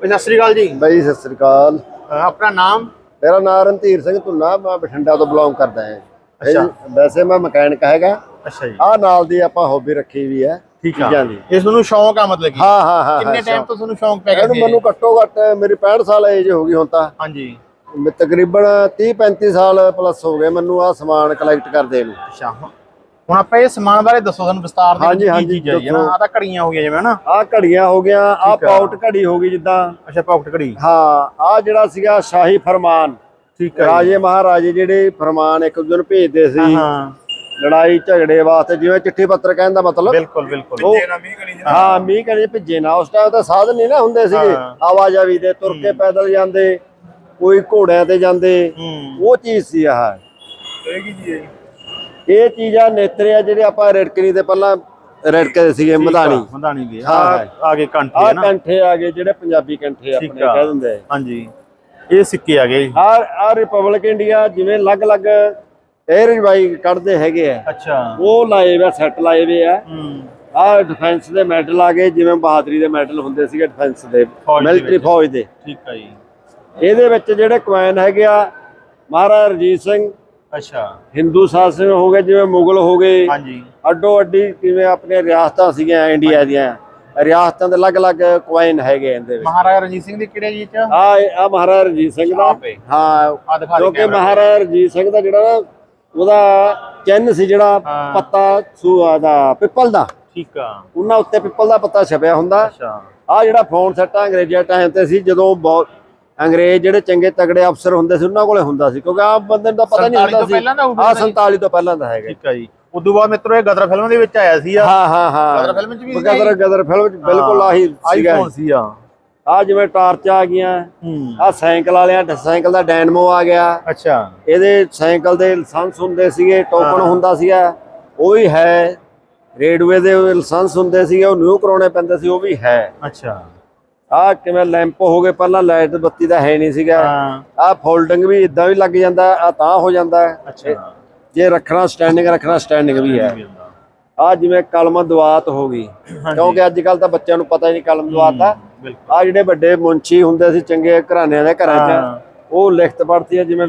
ਸਤਿ ਸ੍ਰੀ ਅਕਾਲ ਜੀ। ਬਈ ਸਤਿ ਸ੍ਰੀ ਅਕਾਲ। ਆਪਣਾ ਨਾਮ? ਮੇਰਾ ਨਾਮ ਰਣਧੀਰ ਸਿੰਘ ਧੁੰਨਾ ਮੈਂ ਬਠਿੰਡਾ ਤੋਂ ਬਿਲੋਂਗ ਕਰਦਾ ਹਾਂ ਅੱਛਾ। ਵੈਸੇ ਮੈਂ ਮਕੈਨਿਕ ਹੈਗਾ। ਅੱਛਾ ਜੀ। ਆ ਨਾਲ ਦੀ ਆਪਾਂ ਹੌਬੀ ਰੱਖੀ ਵੀ ਹੈ। ਠੀਕ ਆ। ਦੀ। ਇਸ ਨੂੰ ਸ਼ੌਂਕ ਆ ਮਤਲਬ ਕਿ? ਹਾਂ ਹਾਂ ਹਾਂ ਕਿੰਨੇ ਟਾਈਮ ਤੋਂ ਤੁਹਾਨੂੰ ਸ਼ੌਂਕ ਪੈ ਗਿਆ ਇਹਨੂੰ ਸੀ? ਮੈਨੂੰ ਘੱਟੋ ਘੱਟ ਮੇਰੀ 65 ਸਾਲ ਏਜ ਹੋ ਗਈ ਹੁਣ ਤਾਂ। ਹਾਂਜੀ। ਮੈਂ ਤਕਰੀਬਨ 30 35 ਸਾਲ ਪਲੱਸ ਹੋ ਗਏ ਮੈਨੂੰ ਆ ਸਮਾਨ ਕਲੈਕਟ ਕਰਦੇ ਨੂੰ। ਅੱਛਾ ਹੁਣ ਆਪਾਂ ਇਹ ਸਮਾਨ ਬਾਰੇ ਦੱਸੋ ਸਾਨੂੰ ਵਿਸਤਾਰ ਦੇ ਵਿੱਚ ਕੀ ਚੀਜ਼ ਹੈ ਜੀ ਨਾ। ਆ ਤਾਂ ਘੜੀਆਂ ਹੋ ਗਈਆਂ ਜਿਵੇਂ ਨਾ? ਆ ਘੜੀਆਂ ਹੋ ਗਿਆ ਆ। ਪਾਊਟ ਘੜੀ ਹੋ ਗਈ ਜਿੱਦਾਂ। ਅੱਛਾ ਪਾਕਟ ਘੜੀ। ਹਾਂ ਆ ਜਿਹੜਾ ਸੀਗਾ ਸ਼ਾਹੀ ਫਰਮਾਨ। ਠੀਕ ਰਾਜੇ ਮਹਾਰਾਜੇ ਜਿਹੜੇ ਫਰਮਾਨ ਇੱਕ ਦੂਜੇ ਨੂੰ ਭੇਜਦੇ ਹਾਂ ਸੀ। ਹਾਂ ਲੜਾਈ ਝਗੜੇ ਵਾਸਤੇ ਜਿਵੇਂ ਚਿੱਠੀ ਪੱਤਰ ਕਹਿਣ ਦਾ ਮਤਲਬ। ਬਿਲਕੁਲ ਬਿਲਕੁਲ। ਉਹ ਹਾਂ ਮੀਂਹ ਕਣੀ ਭਿੱਜੇ ਨਾ ਉਸ ਟਾਈਮ ਤਾਂ ਸਾਧਨ ਨਹੀਂ ਨਾ ਹੁੰਦੇ ਸੀਗੇ। ਹਾਂ। ਆਵਾਜਾਈ ਦੇ ਤੁਰ ਕੇ ਪੈਦਲ ਜਾਂਦੇ ਕੋਈ ਘੋੜਿਆਂ ਤੇ ਜਾਂਦੇ। ਹੂੰ। ਉਹ ਚੀਜ਼ ਸੀ ਆਹ। ਇਹ ਕੀ ਚੀਜ਼ ਹੈ ਇਹ ਚੀਜ਼ ਆ ਨੇਤਰੇ ਆ ਜਿਹੜੇ ਆਪਾਂ ਰਿੜਕਣੀ ਤੇ ਪਹਿਲਾਂ ਰਿੜਕਦੇ ਸੀਗੇ ਮਧਾਣੀ। ਮਧਾਣੀ ਦੀ। ਹਾਂ, ਆ। ਆਗੇ ਕੰਠੇ ਹੈ ਨਾ। ਕੰਠੇ ਆ ਗਏ ਜਿਹੜੇ ਪੰਜਾਬੀ ਕੰਠੇ ਆਪਣੇ ਆ। ਕਹਿ ਦਿੰਦੇ ਹਾਂਜੀ। ਇਹ ਸਿੱਕੇ ਆ ਗਏ। ਆ ਆ ਰਿਪਬਲਿਕ ਇੰਡੀਆ ਜਿਵੇਂ ਅਲੱਗ-ਅਲੱਗ 에ਅਰ ਬਾਈ ਕੱਢਦੇ ਹੈਗੇ ਆ। ਅੱਛਾ। ਉਹ ਲਾਏ ਵੇ ਸੈੱਟ ਲਾਏ ਵੇ ਆ। ਹੂੰ। ਆ ਡਿਫੈਂਸ ਦੇ ਮੈਡਲ ਆ ਗਏ ਜਿਵੇਂ ਬਹਾਦਰੀ ਦੇ ਮੈਡਲ ਹੁੰਦੇ ਸੀਗੇ ਡਿਫੈਂਸ ਦੇ ਮਿਲਟਰੀ। ਫੌਜ ਦੇ। ਠੀਕ ਆ ਜੀ। ਇਹਦੇ ਵਿੱਚ ਜਿਹੜੇ ਕੁਐਨ ਹੈਗੇ ਆ ਮਹਾਰਾਜਾ ਰਣਜੀਤ ਸਿੰਘ ਅੱਛਾ। ਹਿੰਦੂ ਸ਼ਾਸਨ ਹੋ ਗਏ ਜਿਵੇਂ ਮੁਗਲ ਹੋ ਗਏ। ਹਾਂਜੀ। ਅੱਡੋ ਅੱਡੀ ਕਿਵੇਂ ਆਪਣੀਆਂ ਰਿਆਸਤਾਂ ਸੀਗੀਆਂ ਇੰਡੀਆ ਦੀਆਂ। ਰਿਆਸਤਾਂ ਦੇ ਅਲੱਗ-ਅਲੱਗ ਕੁਐਨ ਹੈਗੇ ਇਹਦੇ ਵਿੱਚ। ਮਹਾਰਾਜਾ ਰਣਜੀਤ ਸਿੰਘ ਦੀ ਕਿਹੜੇ ਜੀ ਚ? ਆ ਆ ਮਹਾਰਾਜਾ ਰਣਜੀਤ ਸਿੰਘ ਦਾ। ਹੈ। ਕਿਉਂਕਿ। ਮਹਾਰਾਜਾ ਰਣਜੀਤ ਸਿੰਘ ਦਾ ਜਿਹੜਾ ਨਾ ਉਹਦਾ ਚਿੰਨ੍ਹ ਸੀ ਜਿਹੜਾ। ਪੱਤਾ ਸੂਆ ਦਾ ਪਿੱਪਲ ਦਾ। ਠੀਕ ਆ। ਉਹਨਾਂ ਉੱਤੇ ਪਿੱਪਲ ਦਾ ਪੱਤਾ ਛਪਿਆ ਹੁੰਦਾ। ਅੱਛਾ। ਆ ਜਿਹੜਾ ਫੋਨ ਸੈੱਟ ਅੰਗਰੇਜ਼ਾਂ ਟਾਈਮ ਤੇ ਸੀ ਜਦੋਂ ਬਹੁਤ ਅੰਗਰੇਜ਼ ਜਿਹੜੇ ਚੰਗੇ ਤਗੜੇ ਅਫਸਰ ਹੁੰਦੇ ਸੀ ਉਹਨਾਂ ਕੋਲੇ ਹੁੰਦਾ ਸੀ ਕਿਉਂਕਿ ਆਮ ਬੰਦੇ ਨੂੰ ਤਾਂ ਪਤਾ ਨਹੀਂ 47 ਹੁੰਦਾ ਸੀ। ਦਾ ਜੀ? 47 ਤੋਂ ਪਹਿਲਾਂ ਦਾ ਹੈਗਾ। ਠੀਕ ਆ ਜੀ। ਉਦੋਂ ਬਾਅਦ ਮਿੱਤਰੋ ਇਹ ਗਦਰ ਫਿਲਮ ਦੇ ਵਿੱਚ ਆਇਆ ਸੀ ਆ। ਹਾਂ ਹਾਂ ਹਾਂ। ਗਦਰ ਫਿਲਮ ਚ ਵੀ ਗਦਰ ਗਦਰ ਫਿਲਮ ਚ ਬਿਲਕੁਲ ਆਹੀ ਆਈਫੋਨ ਸੀ ਆ ਆ ਜਿਵੇਂ ਟਾਰਚ ਆ ਗਈਆਂ ਹੂੰ। ਆ ਸਾਈਕਲ ਵਾਲਿਆਂ ਸਾਈਕਲ ਦਾ ਡਾਇਨਮੋ ਆ ਗਿਆ। ਅੱਛਾ। ਇਹਦੇ ਸਾਈਕਲ ਦੇ ਲਾਇਸੈਂਸ ਹੁੰਦੇ ਸੀਗੇ ਟੋਕਨ ਹੁੰਦਾ ਸੀਗਾ। ਉਹ ਵੀ ਹੈ। ਰੇਡਵੇ ਦੇ ਲਾਇਸੈਂਸ ਹੁੰਦੇ ਸੀਗੇ ਉਹ ਨਿਊ ਕਰਾਉਣੇ ਪੈਂਦੇ ਸੀ ਉਹ ਵੀ ਹੈ। ਅੱਛਾ। ਆ ਕਿਵੇਂ ਲੈਂਪ ਹੋ ਗਏ ਪਹਿਲਾਂ ਲਾਈਟ ਬੱਤੀ ਦਾ ਹੈ ਨਹੀਂ ਸੀਗਾ। ਆ ਫੋਲਡਿੰਗ ਵੀ ਇਦਾਂ ਵੀ ਲੱਗ ਜਾਂਦਾ ਆ ਤਾਂ ਹੋ ਜਾਂਦਾ। ਅੱਛਾ। ਜੇ ਰੱਖਣਾ ਸਟੈਂਡਿੰਗ ਰੱਖਣਾ ਸਟੈਂਡਿੰਗ ਵੀ ਹੈ। ਆ ਜਿਵੇਂ ਕਲਮ ਦਵਾਤ ਹੋ ਗਈ। ਕਿਉਂਕਿ ਅੱਜ ਕੱਲ ਤਾਂ ਬੱਚਿਆਂ ਨੂੰ ਪਤਾ ਹੀ ਨਹੀਂ ਕਲਮ ਦਵਾਤ ਬਿਲਕੁਲ। ਆ ਜਿਹੜੇ ਵੱਡੇ ਮੁੰਚੀ ਹੁੰਦੇ ਸੀ ਚੰਗੇ ਘਰਾਣਿਆਂ ਦੇ ਘਰਾਂ। 'ਚ ਉਹ ਲਿਖਤ ਪੜਤੀ ਹੈ ਜਿਵੇਂ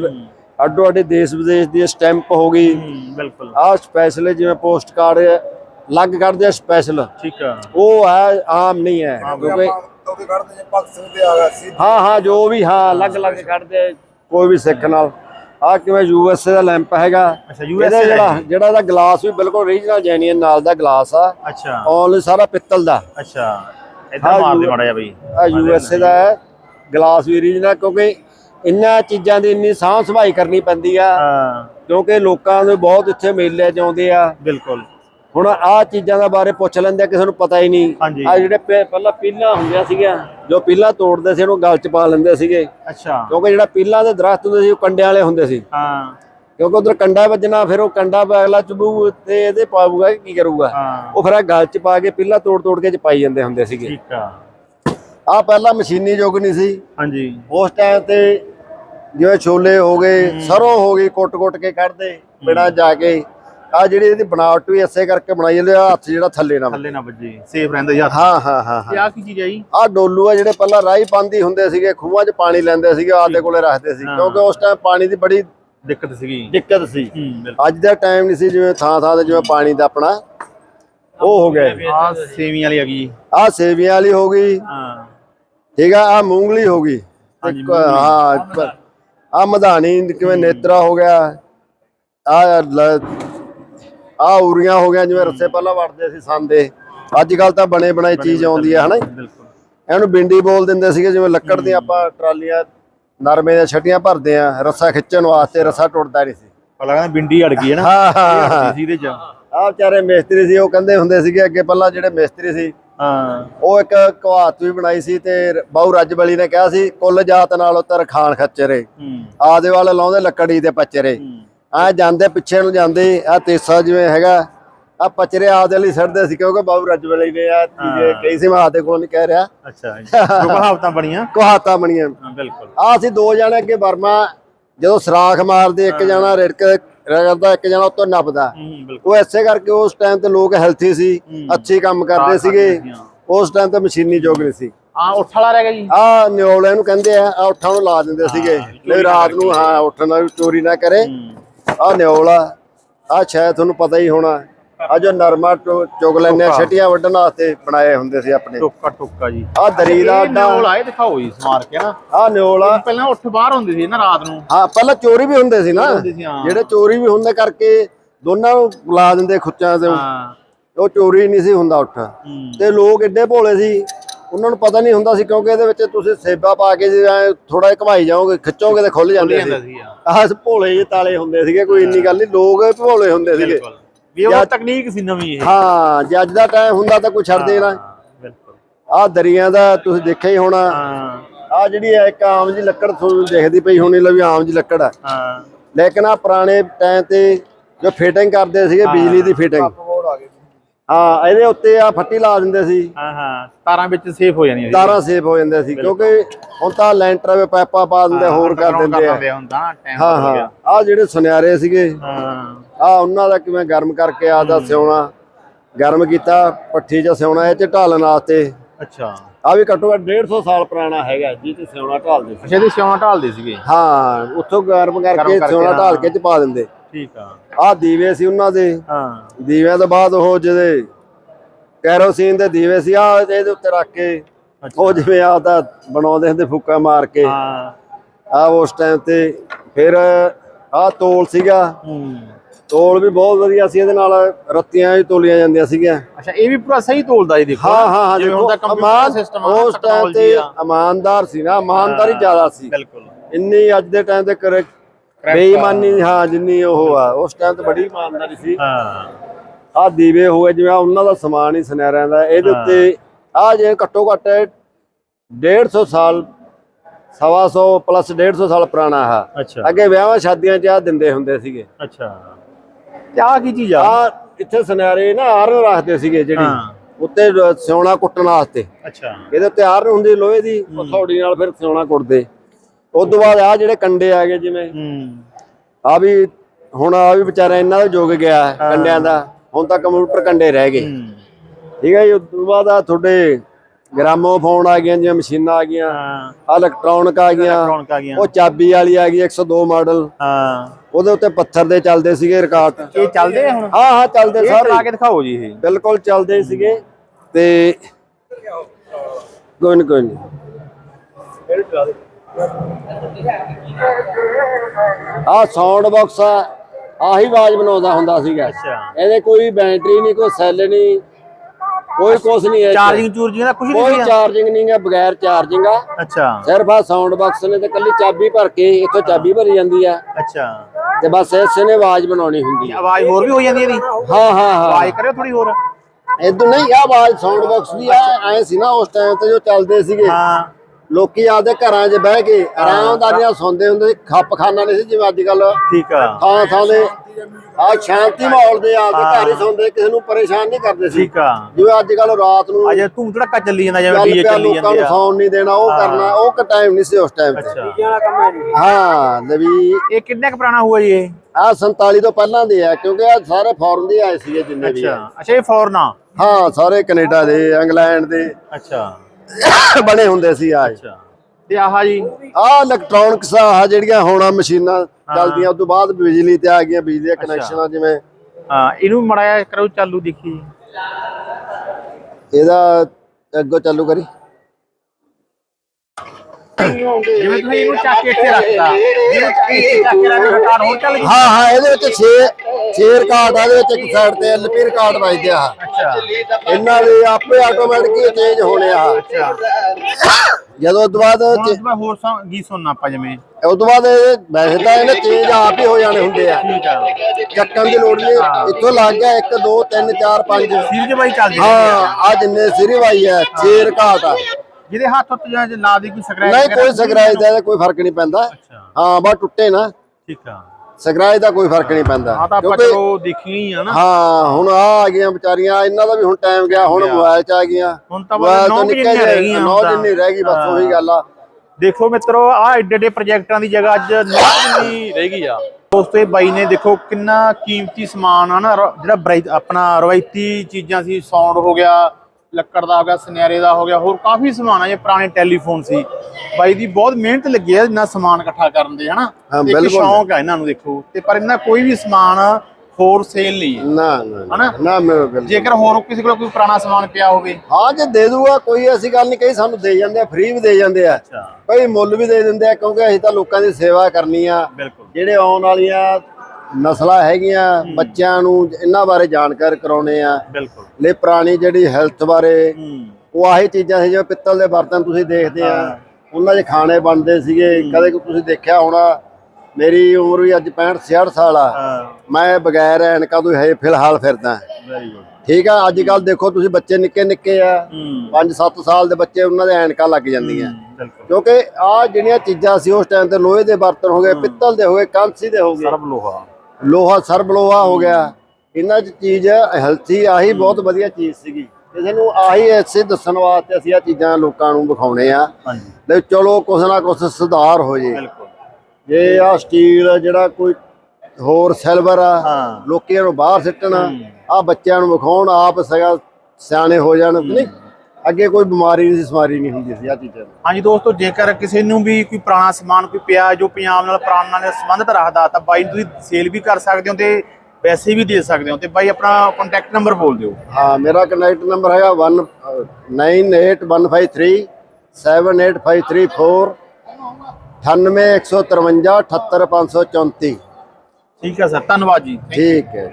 ਅੱਡੋ ਅੱਡੀ ਦੇਸ਼ ਵਿਦੇਸ਼ ਦੀ ਸਟੈਂਪ ਹੋ ਗਈ। ਬਿਲਕੁਲ। ਆ ਸਪੈਸ਼ਲ ਜਿਵੇਂ ਪੋਸਟ ਕਾਰਡ ਲੱਗ ਕੱਢਦੇ ਆ ਸਪੈਸ਼ਲ ਠੀਕ ਆ। ਉਹ ਹੈ ਆਮ ਨਹੀਂ ਹੈ। ਕਿਉਂਕਿ ਉਹਦੇ ਕੱਢਦੇ ਜੇ ਪੱਕ ਸਕਦੇ ਆ ਗਿਆ ਸੀ। ਹਾਂ ਹਾਂ ਜੋ ਵੀ ਹਾਂ ਅਲੱਗ ਅਲੱਗ ਕੱਢਦੇ ਕੋਈ ਵੀ ਸਿੱਖ ਨਾਲ। ਆ ਕਿਵੇਂ ਯੂਐਸਏ ਦਾ ਲੈਂਪ ਹੈਗਾ। ਅੱਛਾ ਯੂਐਸਏ ਜਿਹੜਾ ਜਿਹੜਾ ਇਹਦਾ ਗਲਾਸ ਵੀ ਬਿਲਕੁਲ ਓਰੀਜਨਲ ਜੈਨੀਅਨ ਨਾਲ ਦਾ ਗਲਾਸ ਆ। ਅੱਛਾ। ਔਨਲੀ ਸਾਰਾ ਪਿੱਤਲ ਦਾ। ਅੱਛਾ ਇਦਾਂ ਮਾਰ ਦੇ ਯੂ- ਮਾੜਾ ਜਿਹਾ ਬਈ। ਆ ਯੂਐਸਏ ਦਾ ਹੈ। ਗਲਾਸ ਵੀ ਓਰੀਜਨਲ ਕਿਉਂਕਿ ਇੰਨਾ ਚੀਜ਼ਾਂ ਦੀ ਇੰਨੀ ਸਾਂਭ ਸੰਭਾਈ ਕਰਨੀ ਪੈਂਦੀ ਆ। ਹਾਂ। ਕਿਉਂਕਿ ਲੋਕਾਂ ਨੂੰ ਬਹੁਤ ਇੱਥੇ ਮੇਲੇ ਚ ਆਉਂਦੇ ਆ। ਬਿਲਕੁਲ। ਹੁਣ ਆਹ ਚੀਜ਼ਾਂ ਦਾ ਬਾਰੇ ਪੁੱਛ ਲੈਂਦੇ ਆ ਕਿਸੇ ਨੂੰ ਪਤਾ ਹੀ ਨਹੀਂ। ਆ ਜਿਹੜੇ ਪਹਿ- ਪਹਿਲਾਂ ਪੀਲਾਂ ਹੁੰਦੀਆਂ ਸੀਗੀਆਂ ਜੋ ਪੀਲਾਂ ਤੋੜਦੇ ਸੀ ਉਹਨੂੰ ਗਲ ਚ ਪਾ ਲੈਂਦੇ ਸੀਗੇ। ਅੱਛਾ। ਕਿਉਂਕਿ ਜਿਹੜਾ ਪੀਲਾਂ ਦੇ ਦਰਖਤ ਹੁੰਦੇ ਸੀ ਉਹ ਕੰਡਿਆਂ ਵਾਲੇ ਹੁੰਦੇ ਸੀ। ਹਾਂ। ਕਿਉਂਕਿ ਉਧਰ ਕੰਡਾ ਵੱਜਣਾ ਫਿਰ ਉਹ ਕੰਡਾ ਅਗਲਾ ਚਬੂ ਤੇ ਇਹਦੇ ਪਾਊਗਾ ਕੀ ਕਰੂਗਾ? ਉਹ ਫਿਰ ਇਹ ਗਲ ਚ ਪਾ ਕੇ ਪੀਲਾਂ ਤੋੜ ਤੋੜ ਕੇ ਚ ਪਾਈ ਜਾਂਦੇ ਹੁੰਦੇ ਸੀਗੇ। ਠੀਕ ਆ। ਆ ਪਹਿਲਾਂ ਮਸ਼ੀਨੀ ਯੁੱਗ ਨਹੀਂ ਸੀ। ਹਾਂਜੀ। ਉਸ ਟਾਈਮ ਤੇ ਜਿਵੇਂ ਛੋਲੇ ਹੋ ਗਏ ਸਰੋਂ ਹੋ ਗਈ ਕੁੱਟ-ਕੁੱਟ ਕੇ ਕੱਢਦੇ ਬਿਨਾਂ ਜਾ ਕੇ। ਆ ਜਿਹੜੀ ਇਹਦੀ ਬਣਾਵਟ ਵੀ ਐਸੇ ਕਰਕੇ ਬਣਾਈ ਜਾਂਦੇ ਆ ਹੱਥ ਜਿਹੜਾ ਥੱਲੇ ਨਾ। ਥੱਲੇ ਨਾ ਵੱਜੇ ਸੇਫ ਰਹਿੰਦਾ ਯਾਰ। ਹਾਂ ਹਾਂ ਹਾਂ ਹਾਂ। ਇਹ ਆ ਕੀ ਚੀਜ਼ ਹੈ ਜੀ? ਆ ਡੋਲੂ ਆ ਜਿਹੜੇ ਪਹਿਲਾਂ ਰਾਈ ਪਾਉਂਦੀ ਹੁੰਦੇ ਸੀਗੇ ਖੂਹਾਂ 'ਚ ਪਾਣੀ ਲੈਂਦੇ ਸੀਗੇ ਆਪਦੇ ਕੋਲੇ ਰੱਖਦੇ ਸੀ। ਕਿਉਂਕਿ ਉਸ ਟਾਈਮ ਪਾਣੀ ਦੀ ਬੜੀ ਦਿੱਕਤ ਸੀਗੀ। ਦਿੱਕਤ ਸੀ। ਅੱਜ ਦਾ ਟਾਈਮ ਨਹੀਂ ਸੀ ਜਿਵੇਂ ਥਾਂ ਥਾਂ ਤੇ ਜਿਵੇਂ ਪਾਣੀ ਦਾ ਆਪਣਾ ਉਹ ਹੋ ਗਿਆ। ਆ ਸੇਵੀਆਂ ਵਾਲੀ ਆ ਗਈ। ਆ ਸੇਵੀਆਂ ਵਾਲੀ ਹੋ ਗਈ। ਹਾਂ। ਠੀਕ ਆ ਆ ਮੂੰਗਲੀ ਹੋ ਗਈ। ਹਾਂ ਆ ਮਧਾਣੀ ਕਿਵੇਂ ਨੇਤਰਾ ਹੋ ਗਿਆ ਆ ਆ ਉਰੀਆਂ ਹੋ ਗਿਆ ਜਿਵੇਂ ਰੱਸੇ ਪਹਿਲਾਂ ਵੜਦੇ ਸੀ ਸੰਦੇ ਅੱਜ ਕੱਲ ਤਾਂ ਬਣੇ ਬਣਾਈ ਚੀਜ਼ ਆਉਂਦੀ ਹੈ ਹਨਾ? ਬਿਲਕੁਲ। ਇਹਨੂੰ ਬਿੰਡੀ ਬੋਲ ਦਿੰਦੇ ਸੀਗੇ ਜਿਵੇਂ ਲੱਕੜ ਦੀਆਂ ਆਪਾਂ ਟਰਾਲੀਆਂ ਨਰਮੇ ਦੀਆਂ ਛਟੀਆਂ ਭਰਦੇ ਆ ਰੱਸਾ ਖਿੱਚਣ ਵਾਸਤੇ ਰੱਸਾ ਟੁੱਟਦਾ ਨਹੀਂ ਸੀ। ਪਤਾ ਕਹਿੰਦਾ ਬਿੰਡੀ ਅੜ ਗਈ ਹੈ ਨਾ। ਹਾਂ ਹਾਂ ਇਹਦੇ ਚ ਆ। ਵਿਚਾਰੇ ਮਿਸਤਰੀ ਸੀ ਉਹ ਕਹਿੰਦੇ ਹੁੰਦੇ ਸੀਗੇ ਅੱਗੇ ਪਹਿਲਾਂ ਜਿਹੜੇ ਮਿਸਤਰੀ ਸੀ ਹਾਂ। ਉਹ ਇੱਕ ਕਹਾਵਤ ਵੀ ਬਣਾਈ ਸੀ ਤੇ ਬਾਹੂ ਰੱਜਬਲੀ ਨੇ ਕਿਹਾ ਸੀ ਕੁੱਲ ਜਾਤ ਨਾਲ ਉਤਰ ਖਾਨ ਖੱਚਰੇ। ਆਦੇ ਵਾਲੇ ਲਾਉਂਦੇ ਲੱਕੜੀ ਦੇ ਪਚਰੇ। ਆ ਜਾਂਦੇ ਪਿੱਛੇ ਨੂੰ ਜਾਂਦੇ ਆ ਤੇਸਾ ਜਿਵੇਂ ਹੈਗਾ ਆ ਪਚਰੇ ਆਪਦੇ ਲਈ ਸੜਦੇ ਸੀ ਕਿਉਂਕਿ ਬਾਹੂ ਰੱਜਬਲੀ ਨੇ ਆ ਚੀਜ਼ੇ ਕਈ ਸੀ ਮੈਂ ਕੋਲ ਨਹੀਂ ਕਹਿ ਰਿਹਾ। ਅੱਛਾ ਜੀ ਦੋ ਕਹਾਵਤਾਂ ਬਣੀਆਂ। ਕਹਾਤਾਂ ਬਣੀਆਂ। ਹਾਂ ਬਿਲਕੁਲ। ਆ ਅਸੀਂ ਦੋ ਜਣੇ ਅੱਗੇ ਵਰਮਾ ਜਦੋਂ ਸਰਾਖ ਮਾਰਦੇ ਇੱਕ ਜਣਾ ਰਿੜਕ ਰਗੜਦਾ ਇੱਕ ਜਣਾ ਉੱਤੋਂ ਨੱਪਦਾ। ਉਹ ਐਸੇ ਕਰਕੇ ਉਸ ਟਾਈਮ ਤੇ ਲੋਕ ਹੈਲਥੀ ਸੀ। ਅੱਛੀ ਕੰਮ ਕਰਦੇ ਸੀਗੇ। ਉਸ ਟਾਈਮ ਤੇ ਮਸ਼ੀਨੀ ਯੁੱਗ ਨਹੀਂ ਸੀ। ਆ ਉੱਠ ਵਾਲਾ ਰਹਿ ਗਿਆ ਜੀ। ਆ ਨਿਓਲ ਇਹਨੂੰ ਕਹਿੰਦੇ ਆ ਆ ਉੱਠਾਂ ਨੂੰ ਲਾ ਦਿੰਦੇ ਸੀਗੇ। ਨਹੀਂ ਰਾਤ ਨੂੰ ਹਾਂ ਉੱਠਣਾ ਵੀ ਚੋਰੀ ਨਾ ਕਰੇ। ਆ ਨਿਓਲ ਆ ਸ਼ਾਇਦ ਤੁਹਾਨੂੰ ਪਤਾ ਹੀ ਹੋਣਾ। ਆ ਜੋ ਨਰਮਾ ਚੁਗ ਆ ਛਟੀਆਂ ਵੱਢਣ ਵਾਸਤੇ ਬਣਾਏ ਹੁੰਦੇ ਸੀ ਆਪਣੇ। ਟੋਕਾ ਟੋਕਾ ਜੀ। ਆ ਦਰੀ ਦਾ ਅੱਡਾ ਨਿਓਲ ਆਏ ਦਿਖਾਓ ਜੀ ਸਮਾਰ ਕੇ ਨਾ। ਆ ਨਿਓਲ ਆ ਪਹਿਲਾਂ ਉੱਠ ਬਾਹਰ ਹੁੰਦੀ ਸੀ ਨਾ ਰਾਤ ਨੂੰ। ਹਾਂ ਪਹਿਲਾਂ ਚੋਰੀ ਵੀ ਹੁੰਦੇ ਸੀ ਨਾ। ਜਿਹੜੇ ਚੋਰੀ ਵੀ ਹੁੰਦੇ ਕਰਕੇ ਦੋਨਾਂ ਨੂੰ ਲਾ ਦਿੰਦੇ ਖੁੱਚਾਂ ਤੇ। ਉਹ ਚੋਰੀ ਨਹੀਂ ਸੀ ਹੁੰਦਾ ਉੱਠ। ਤੇ ਲੋਕ ਏਡੇ ਭੋਲੇ ਸੀ। ਉਹਨਾਂ ਨੂੰ ਪਤਾ ਨਹੀਂ ਹੁੰਦਾ ਸੀ ਕਿਉਂਕਿ ਇਹਦੇ ਵਿੱਚ ਤੁਸੀਂ ਸੇਬਾ ਪਾ ਕੇ ਜੇ ਥੋੜਾ ਜਿਹਾ ਘਮਾਈ ਜਾਓਗੇ ਖਿੱਚੋਗੇ ਤੇ ਖੁੱਲ ਜਾਂਦੇ ਸੀ। ਆਹ ਭੋਲੇ ਜਿਹੇ ਤਾਲੇ ਹੁੰਦੇ ਸੀਗੇ ਕੋਈ ਇੰਨੀ ਗੱਲ ਨਹੀਂ ਲੋਕ ਭੋਲੇ ਹੁੰਦੇ ਸੀਗੇ। ਵੀ ਉਹ ਤਕਨੀਕ ਸੀ ਨਵੀਂ ਇਹ। ਹਾਂ ਜੇ ਅੱਜ ਦਾ ਟਾਈਮ ਹੁੰਦਾ ਤਾਂ ਕੋਈ ਛੱਡ ਦੇਣਾ ਬਿਲਕੁਲ। ਆਹ ਦਰੀਆਂ ਦਾ ਤੁਸੀਂ ਦੇਖਿਆ ਹੀ ਹੋਣਾ। ਹਾਂ। ਆਹ ਜਿਹੜੀ ਹੈ ਇੱਕ ਆਮ ਜੀ ਲੱਕੜ ਤੁਹਾਨੂੰ ਦੇਖਦੀ ਪਈ ਹੋਣੀ ਲੈ ਵੀ ਆਮ ਜੀ ਲੱਕੜ ਆ। ਹਾਂ। ਲੇਕਿਨ ਆ ਪੁਰਾਣੇ ਟਾਈਮ ਤੇ ਜੋ ਫਿਟਿੰਗ ਕਰਦੇ ਸੀਗੇ ਬਿਜਲੀ ਦੀ ਫਿਟਿੰਗ ਹਾਂ ਇਹਦੇ ਉੱਤੇ ਆ ਫੱਟੀ ਲਾ ਦਿੰਦੇ ਸੀ। ਹਾਂ ਹਾਂ ਤਾਰਾਂ ਵਿੱਚ ਸੇਫ ਹੋ ਜਾਣੀਆਂ ਸੀ। ਤਾਰਾਂ ਸੇਫ ਹੋ ਜਾਂਦੇ ਸੀ ਕਿਉਂਕਿ ਹੁਣ ਤਾਂ ਲੈਂਟਰ ਵੇ ਪਾਈਪਾਂ ਪਾ ਦਿੰਦੇ ਹੋਰ ਕਰ ਦਿੰਦੇ ਆ। ਹਾਂ ਹਾਂ ਆ ਜਿਹੜੇ ਸੁਨਿਆਰੇ ਸੀਗੇ ਹਾਂ। ਆ ਉਹਨਾਂ ਦਾ ਕਿਵੇਂ ਗਰਮ ਕਰਕੇ ਆਦਾ ਸਿਉਣਾ ਗਰਮ ਕੀਤਾ ਪੱਠੀ 'ਚ ਸਿਉਣਾ ਇਹ 'ਚ ਢਾਲਣ ਵਾਸਤੇ। ਅੱਛਾ। ਆ ਵੀ ਘੱਟੋ ਘੱਟ 150 ਸਾਲ ਪੁਰਾਣਾ ਹੈਗਾ ਜੀ ਤੇ ਸਿਉਣਾ ਢਾਲਦੇ ਸੀ। ਅੱਛਾ ਇਹਦੇ ਸਿਉਣਾ ਢਾਲਦੇ ਸੀਗੇ? ਹਾਂ ਉੱਥੋਂ ਗਰਮ ਕਰਕੇ ਸਿਉਣਾ ਢਾਲ ਕੇ। ਚ ਪਾ ਦਿੰਦੇ। ਠੀਕ ਆ। ਆ ਦੀਵੇ ਸੀ ਉਹਨਾਂ ਦੇ। ਹਾਂ। ਦੀਵਿਆਂ ਤੋਂ ਬਾਅਦ ਉਹ ਜਿਹਦੇ ਕੈਰੋਸੀਨ ਦੇ ਦੀਵੇ ਸੀ ਆ ਇਹਦੇ ਉੱਤੇ ਰੱਖ ਕੇ ਉਹ ਜਿਵੇਂ ਆ ਤਾਂ ਬਣਾਉਂਦੇ ਹੁੰਦੇ ਫੁੱਕਾ ਮਾਰ ਕੇ। ਹਾਂ। ਆ ਉਸ ਟਾਈਮ ਤੇ ਫਿਰ ਆ ਤੋਲ ਸੀਗਾ। ਹੂੰ। ਤੋਲ ਵੀ ਬਹੁਤ ਵਧੀਆ ਸੀ ਇਹਦੇ ਨਾਲ ਰੱਤੀਆਂ ਵੀ ਤੋਲੀਆਂ ਜਾਂਦੀਆਂ ਸੀਗੀਆਂ। ਅੱਛਾ ਇਹ ਵੀ ਪੂਰਾ ਸਹੀ ਤੋਲਦਾ ਜੀ ਦੇਖੋ। ਹਾਂ ਹਾਂ ਹਾਂ ਜਿਵੇਂ ਦੇਖੋ ਹੁਣ ਤਾਂ ਕੰਪਿਊਟਰ ਸਿਸਟਮ ਉਸ ਟਾਈਮ ਤੇ ਇਮਾਨਦਾਰ ਸੀ ਨਾ ਇਮਾਨਦਾਰੀ ਜ਼ਿਆਦਾ ਸੀ। ਬਿਲਕੁਲ। ਇੰਨੀ ਅੱਜ ਦੇ ਟਾਈਮ ਤੇ ਕਰ ਬੇਈਮਾਨੀ ਹਾਂ ਜਿੰਨੀ ਉਹ ਆ ਉਸ ਟਾਈਮ ਤੇ ਬੜੀ ਇਮਾਨਦਾਰੀ ਸੀ। ਹਾਂ। ਆ ਦੀਵੇ ਹੋਏ ਜਿਵੇਂ ਉਹਨਾਂ ਦਾ ਸਮਾਨ ਹੀ ਸੁਨਹਿਰਿਆਂ ਦਾ ਇਹਦੇ ਉੱਤੇ ਆ ਜੇ ਘੱਟੋ ਘੱਟ 150 ਸਾਲ ਸਵਾ ਪਲੱਸ 150 ਸਾਲ ਪੁਰਾਣਾ ਆ ਅੱਗੇ ਵਿਆਹਾਂ ਸ਼ਾਦੀਆਂ 'ਚ ਆ ਦਿੰਦੇ ਹੁੰਦੇ ਸੀਗੇ। ਅੱਛਾ। ਤੇ ਆਹ ਕੀ ਚੀਜ਼ ਆ? ਆ ਇੱਥੇ ਸੁਨਹਿਰੇ ਨਾ ਆਰਨ ਰੱਖਦੇ ਸੀਗੇ ਜਿਹੜੀ ਉੱਤੇ ਸਿਉਣਾ ਕੁੱਟਣ ਵਾਸਤੇ। ਅੱਛਾ। ਇਹਦੇ ਉੱਤੇ ਆਰਨ ਹੁੰਦੀ ਲੋਹੇ ਦੀ ਹਥੌੜੀ ਨਾਲ ਫਿਰ ਸਿਉਣਾ ਕੁੱਟਦੇ। ਉਸ ਤੋਂ ਬਾਅਦ ਆ ਜਿਹੜੇ ਕੰਡੇ ਆ ਗਏ ਜਿਵੇਂ ਹੂੰ। ਆ ਵੀ ਹੁਣ ਆ ਵੀ ਵਿਚਾਰਾ ਇਹਨਾਂ ਦਾ ਜੁਗ ਗਿਆ ਹੈ, ਕੰਡਿਆਂ ਦਾ। ਹੁਣ ਤਾਂ ਕੰਪਿਊਟਰ ਕੰਡੇ ਰਹਿ ਗਏ। ਠੀਕ ਹੈ ਜੀ ਉਸ ਤੋਂ ਬਾਅਦ ਆ ਤੁਹਾਡੇ ਗ੍ਰਾਮੋਫੋਨ ਆ ਗਈਆਂ ਜਿਵੇਂ ਮਸ਼ੀਨਾਂ ਆ ਗਈਆਂ ਹਾਂ। ਆ ਇਲੈਕਟ੍ਰੋਨਿਕ ਆ ਗਈਆਂ ਰੌਣਕ ਆ ਗਈਆਂ। ਉਹ ਚਾਬੀ ਵਾਲੀ ਆ ਗਈ 102 ਮਾਡਲ। ਹਾਂ। ਉਹਦੇ ਉੱਤੇ ਪੱਥਰ ਦੇ ਚੱਲਦੇ ਸੀਗੇ ਰਿਕਾਰਡ ਇਹ ਚੱਲਦੇ ਆ ਹੁਣ? ਹਾਂ ਹਾਂ ਚੱਲਦੇ ਇਹ ਸਾਰੇ। ਚਲਾ ਕੇ ਦਿਖਾਓ ਜੀ ਇਹ। ਬਿਲਕੁਲ ਚੱਲਦੇ ਸੀਗੇ। ਤੇ ਕੋਈ ਨਹੀਂ ਕੋਈ ਨਹੀਂ ਆ ਸਾਊਂਡ ਬਾਕਸ ਆ ਆਹੀ ਆਵਾਜ਼ ਬਣਾਉਂਦਾ ਹੁੰਦਾ ਸੀਗਾ। ਇਹਦੇ ਕੋਈ ਬੈਟਰੀ ਨਹੀਂ ਕੋਈ ਸੈੱਲ ਨਹੀਂ ਕੋਈ ਕੁਛ ਨਹੀਂ ਹੈ। ਚਾਰਜਿੰਗ ਚੂਰਜਿੰਗ ਦਾ ਕੁਝ ਨਹੀਂ ਕੋਈ ਚਾਰਜਿੰਗ ਨਹੀਂ ਹੈ ਬਗੈਰ ਚਾਰਜਿੰਗ ਆ। ਅੱਛਾ। ਸਿਰਫ ਆ ਸਾਊਂਡ ਬਾਕਸ ਨੇ ਤੇ ਕੱਲੀ ਚਾਬੀ ਭਰ ਕੇ ਇੱਥੋਂ ਚਾਬੀ ਭਰੀ ਜਾਂਦੀ ਆ। ਅੱਛਾ। ਤੇ ਬਸ ਇਸੇ ਨੇ ਆਵਾਜ਼ ਬਣਾਉਣੀ ਹੁੰਦੀ ਆ। ਆਵਾਜ਼ ਹੋਰ ਵੀ ਹੋ ਜਾਂਦੀ ਇਹਦੀ? ਹਾਂ ਹਾਂ ਹਾਂ। ਆਵਾਜ਼ ਕਰਿਓ ਥੋੜੀ ਹੋਰ। ਇਦੋਂ ਨਹੀਂ ਆ ਆਵਾਜ਼ ਸਾਊਂਡ ਬਾਕਸ ਦੀ ਆ। ਐ ਸੀ ਨਾ ਉਸ ਟਾਈਮ ਤੇ ਜੋ ਚੱਲਦੇ ਸੀਗੇ। ਹਾਂ। ਲੋਕੀ ਆਪਦੇ ਘਰਾਂ 'ਚ ਬਹਿ ਕੇ ਆਰਾਮਦਾਰੀਆਂ ਸੌਂਦੇ ਹੁੰਦੇ ਸੀ ਖੱਪ ਖਾਨਾ ਨਹੀਂ ਸੀ ਜਿਵੇਂ ਅੱਜ ਕੱਲ ਠੀਕ ਆ। ਥਾਂ ਥਾਂ ਦੇ ਆ ਸ਼ਾਂਤੀ ਮਾਹੌਲ ਦੇ ਆਪਦੇ ਘਰ ਹੀ ਸੌਂਦੇ ਕਿਸੇ ਨੂੰ ਪਰੇਸ਼ਾਨ ਨਹੀਂ ਕਰਦੇ ਸੀ। ਠੀਕ ਆ। ਜਿਵੇਂ ਅੱਜ ਕੱਲ ਰਾਤ ਨੂੰ ਅਜੇ ਧੂਮ ਧੜਕਾ ਚੱਲੀ ਜਾਂਦਾ ਜਿਵੇਂ ਚੱਲ ਡੀਜੇ ਚੱਲੀ ਲੋਕਾਂ ਜਾਂਦੇ ਨੂੰ ਆ। ਸੌਣ ਨਹੀਂ ਦੇਣਾ ਉਹ ਕਰਨਾ ਉਹ ਕ ਟਾਈਮ ਨਹੀਂ ਸੀ ਉਸ ਟਾਈਮ ਤੇ। ਅੱਛਾ। ਹਾਂ ਨਵੀ ਇਹ ਕਿੰਨਾ ਕੁ ਪੁਰਾਣਾ ਹੋਊਗਾ ਜੀ ਇਹ? ਆ 47 ਤੋਂ ਪਹਿਲਾਂ ਦੇ ਆ ਕਿਉਂਕਿ ਆ ਸਾਰੇ ਫੋਰਨ ਦੇ ਆਏ ਸੀਗੇ ਜਿੰਨੇ ਵੀ ਆ। ਅੱਛਾ ਅੱਛਾ ਇਹ ਫੋਰਨ ਆ? ਹਾਂ ਸਾਰੇ ਕੈਨੇਡਾ ਦੇ ਇੰਗਲੈਂਡ ਦੇ। ਅੱਛਾ। ਬਣੇ ਹੁੰਦੇ ਸੀ ਆ ਅੱਛਾ। ਤੇ ਆਹ ਜੀ। ਆ ਇਲੈਕਟ੍ਰੋਨਿਕਸ ਆ ਜਿਹੜੀਆਂ ਹੁਣ ਮਸ਼ੀਨਾਂ ਚੱਲਦੀਆਂ ਉਸ ਤੋਂ ਬਾਅਦ ਬਿਜਲੀ ਤੇ ਆ ਗਈਆਂ ਬਿਜਲੀ ਦੇ ਕਨੈਕਸ਼ਨਾਂ ਜਿਵੇਂ ਹਾਂ ਇਹਨੂੰ ਮੜਾਇਆ ਕਰੋ ਚਾਲੂ ਦੇਖੀ। ਇਹਦਾ ਅੱਗੋਂ ਚਾਲੂ ਕਰੀ। ਜਿਵੇਂ ਤੁਸੀਂ ਇਹਨੂੰ ਚੱਕ ਕੇ ਇੱਥੇ ਰੱਖਤਾ। ਇਹਨੂੰ ਚੱਕ ਕੇ ਇੱਥੇ ਚੱਕ ਕੇ ਰੱਖ ਰਿਕਾਰਡ ਹੋਰ ਚੱਲ ਗਈ। ਹਾਂ ਹਾਂ ਇਹਦੇ ਵਿੱਚ 6 6 ਰਿਕਾਰਡ ਆ ਵਿੱਚ ਇੱਕ ਸਾਈਡ ਤੇ ਐਲਪੀ ਰਿਕਾਰਡ ਵੱਜਦੇ ਆ ਅੱਛਾ। ਇਹਨਾਂ ਦੇ ਆਪੇ ਆਟੋਮੈਟਿਕ ਹੀ ਚੇਂਜ ਹੋਣੇ ਆ। ਅੱਛਾ। ਜਦੋਂ ਉਸ ਤੋਂ ਬਾਅਦ ਹੁਣ ਬਾਅਦ ਹੋਰ ਸੌ- ਗੀਤ ਸੁਣਨਾ ਆਪਾਂ ਜਿਵੇਂ? ਉਸ ਤੋਂ ਬਾਅਦ ਇਹ ਵੈਸੇ ਤਾਂ ਇਹਨੇ ਚੇਂਜ ਆਪ ਹੀ ਹੋ ਜਾਣੇ ਹੁੰਦੇ ਆ। ਠੀਕ ਆ। ਚੱਕਣ ਦੀ ਲੋੜ ਨਹੀਂ। ਇੱਥੋਂ ਲੱਗ ਗਿਆ 1 2 3 4 5 ਸੀਰਜ ਬਾਈ ਚੱਲਦੀ ਹਾਂ ਆ। ਜਿੰਨੇ ਸਿਰੀ ਵਾਈ ਹੈ। 6 ਰਿਕਾਰਡ ਆ। ਜਿਹਦੇ ਹੱਥ ਉੱਤੇ ਜਾਂ ਲਾ ਦੀ ਕੋਈ ਸਕ੍ਰੈਚ ਨਹੀਂ ਕੋਈ ਸਕਰਾਇਜ ਦਾ ਕੋਈ ਫ਼ਰਕ ਨਹੀਂ ਪੈਂਦਾ। ਹਾਂ ਬਸ ਟੁੱਟੇ ਨਾ। ਠੀਕ ਆ। ਸਕਰਾਇਜ ਦਾ ਕੋਈ ਫ਼ਰਕ ਨਹੀਂ ਪੈਂਦਾ। ਆ ਤਾਂ ਆਪਾਂ ਕਿਉਂਕਿ ਚਲੋ ਆ ਨਾ। ਹਾਂ ਹੁਣ ਆ ਆ ਗਈਆਂ ਵਿਚਾਰੀਆਂ ਇਹਨਾਂ ਦਾ ਵੀ ਹੁਣ ਟਾਈਮ ਗਿਆ ਹੁਣ ਮੋਬਾਈਲ 'ਚ ਆ ਗਈਆਂ। ਹੁਣ ਤਾਂ ਮੋਬਾਈਲ ਨੌ ਤੋਂ ਕੁ ਨਿਕਲ ਜਿੰਨੀਆਂ ਰਹਿ ਗਈਆਂ ਨੌ ਹੁਣ ਤਾਂ। ਦਿਨ ਨਹੀਂ ਰਹਿ ਗਈ ਬਸ ਉਹੀ ਗੱਲ ਆ। ਦੇਖੋ ਮਿੱਤਰੋ ਆ ਏਡੇ ਏਡੇ ਪ੍ਰੋਜੈਕਟਾਂ ਦੀ ਜਗ੍ਹਾ ਅੱਜ ਨਹੀਂ ਰਹਿ ਗਈ ਆ। ਦੋਸਤੋ ਇਹ ਬਾਈ ਨੇ ਦੇਖੋ ਕਿੰਨਾ ਕੀਮਤੀ ਸਮਾਨ ਆ ਨਾ ਜਿਹੜਾ ਆਪਣਾ ਰਵਾਇਤੀ ਚੀਜ਼ਾਂ ਸੀ ਸਾਊਂਡ ਹੋ ਗਿਆ। ਲੱਕੜ ਦਾ ਹੋ ਗਿਆ ਸੁਨਿਆਰੇ ਦਾ ਹੋ ਗਿਆ ਹੋਰ ਕਾਫੀ ਸਮਾਨ ਆ ਇਹ ਪੁਰਾਣੇ ਟੈਲੀਫੋਨ ਸੀ। ਬਾਈ ਦੀ ਬਹੁਤ ਮਿਹਨਤ ਲੱਗੀ ਹੈ ਇੰਨਾ ਸਮਾਨ ਇਕੱਠਾ ਕਰਨ ਦੇ ਹਨਾ? ਇੱਕ। ਸ਼ੌਂਕ ਹੈ ਇਹਨਾਂ ਨੂੰ ਦੇਖੋ। ਤੇ ਪਰ ਇਹਨਾਂ ਕੋਈ ਵੀ ਸਮਾਨ ਫੋਰ ਸੇਲ ਨਹੀਂ ਹੈ। ਨਾ ਨਾ ਹਨਾ? ਨਾ, ਮੇਰੇ ਬਿਲਕੁਲ। ਜੇਕਰ ਹੋਰ ਕਿਸੇ ਕੋਲ ਕੋਈ ਪੁਰਾਣਾ ਸਮਾਨ ਪਿਆ ਹੋਵੇ। ਹਾਂ ਜੇ ਦੇ ਦੂਗਾ ਕੋਈ ਐਸੀ ਗੱਲ ਨਹੀਂ ਕਈ ਸਾਨੂੰ ਦੇ ਜਾਂਦੇ ਆ ਫ੍ਰੀ ਵੀ ਦੇ ਜਾਂਦੇ ਆ। ਅੱਛਾ। ਕਈ ਮੁੱਲ ਵੀ ਦੇ ਦਿੰਦੇ ਆ ਕਿਉਂਕਿ ਅਸੀਂ ਤਾਂ ਲੋਕਾਂ ਦੀ ਸੇਵਾ ਕਰਨੀ ਆ। ਜਿਹੜੇ ਆਉਣ ਵਾਲੀਆਂ ਨਸਲਾਂ ਹੈਗੀਆਂ ਬੱਚਿਆਂ ਨੂੰ ਇਹਨਾਂ ਬਾਰੇ ਜਾਣਕਾਰ ਕਰਾਉਣੇ ਆ। ਬਿਲਕੁਲ। ਲੈ ਪੁਰਾਣੀ ਜਿਹੜੀ ਹੈਲਥ ਬਾਰੇ ਉਹ ਆਹੀ ਚੀਜ਼ਾਂ ਸੀ ਜਿਵੇਂ ਪਿੱਤਲ ਦੇ ਬਰਤਨ ਤੁਸੀਂ ਦੇਖਦੇ ਆ। ਉਹਨਾਂ 'ਚ ਖਾਣੇ ਬਣਦੇ ਸੀਗੇ। ਕਦੇ ਕੋਈ ਤੁਸੀਂ ਦੇਖਿਆ ਹੋਣਾ ਮੇਰੀ ਉਮਰ ਵੀ ਅੱਜ 65 66 ਸਾਲ ਆ। ਮੈਂ ਬਗੈਰ ਐਨਕਾਂ ਤੋਂ ਹੈ ਫਿਲਹਾਲ ਫਿਰਦਾ। ਠੀਕ ਆ ਅੱਜ ਕੱਲ ਦੇਖੋ ਤੁਸੀਂ ਬੱਚੇ ਨਿੱਕੇ ਨਿੱਕੇ ਆ। ਹੂੰ। 5-7 ਸਾਲ ਦੇ ਬੱਚੇ ਉਹਨਾਂ ਦੇ ਐਨਕਾਂ ਲੱਗ ਜਾਂਦੀਆਂ। ਕਿਉਂਕਿ ਆ ਜਿਹੜੀਆਂ ਚੀਜ਼ਾਂ ਸੀ ਉਸ ਟਾਈਮ ਤੇ ਲੋਹੇ ਦੇ ਬਰਤਨ ਹੋ ਗਏ ਪਿੱਤਲ ਦੇ ਹੋ ਗਏ ਕਾਂਸੀ ਦੇ ਹੋ ਗਏ। ਸਰਬ ਲੋਹਾ। ਲੋਹਾ ਸਰਬ ਲੋਹਾ ਹੋ ਗਿਆ। ਇਹਨਾਂ ਚ ਚੀਜ਼ ਹੈਲਥੀ ਆਹੀ ਬਹੁਤ ਵਧੀਆ ਚੀਜ਼ ਸੀਗੀ। ਕਿਸੇ ਨੂੰ ਆਹੀ ਐਸੇ ਦੱਸਣ ਵਾਸਤੇ ਅਸੀਂ ਆ ਚੀਜ਼ਾਂ ਲੋਕਾਂ ਨੂੰ ਵਿਖਾਉਣੇ ਆ। ਹਾਂਜੀ। ਤੇ ਚਲੋ ਕੁਛ ਨਾ ਕੁਛ ਸੁਧਾਰ ਹੋ ਜੇ। ਬਿਲਕੁਲ। ਜੇ ਆ ਸਟੀਲ ਜਿਹੜਾ ਕੋਈ ਹੋਰ ਸਿਲਵਰ ਆ ਲੋਕੀ ਇਹਨੂੰ ਬਾਹਰ ਸਿੱਟਣ ਆ ਬੱਚਿਆਂ ਨੂੰ ਵਿਖਾਉਣ ਆਪ ਸਗਾ ਸਿਆਣੇ ਹੋ ਜਾਣ। ਨਹੀਂ ਅੱਗੇ ਕੋਈ ਬਿਮਾਰੀ ਨਹੀਂ ਸੀ ਸਮਾਰੀ ਨਹੀਂ ਹੁੰਦੀ ਸੀ ਆ ਚੀਜ਼ਾਂ ਦੀ। ਹਾਂਜੀ ਦੋਸਤੋ ਜੇਕਰ ਕਿਸੇ ਨੂੰ ਵੀ ਕੋਈ ਪੁਰਾਣਾ ਸਮਾਨ ਕੋਈ ਪਿਆ ਜੋ ਪੰਜਾਬ ਨਾਲ ਪੁਰਾਣਾ ਨਾਲ ਸੰਬੰਧਿਤ ਰੱਖਦਾ ਤਾਂ ਬਾਈ ਨੂੰ ਤੁਸੀਂ ਸੇਲ ਵੀ ਕਰ ਸਕਦੇ ਹੋ ਤੇ ਪੈਸੇ ਵੀ ਦੇ ਸਕਦੇ ਹੋ ਤੇ ਬਾਈ ਆਪਣਾ ਕੰਟੈਕਟ ਨੰਬਰ ਬੋਲ ਦਿਓ। ਹਾਂ ਮੇਰਾ ਕਨੈਕਟ ਨੰਬਰ ਹੈਗਾ 1 98153 78534 98153 78534 ਠੀਕ ਹੈ ਸਰ ਧੰਨਵਾਦ ਜੀ। ਠੀਕ ਹੈ।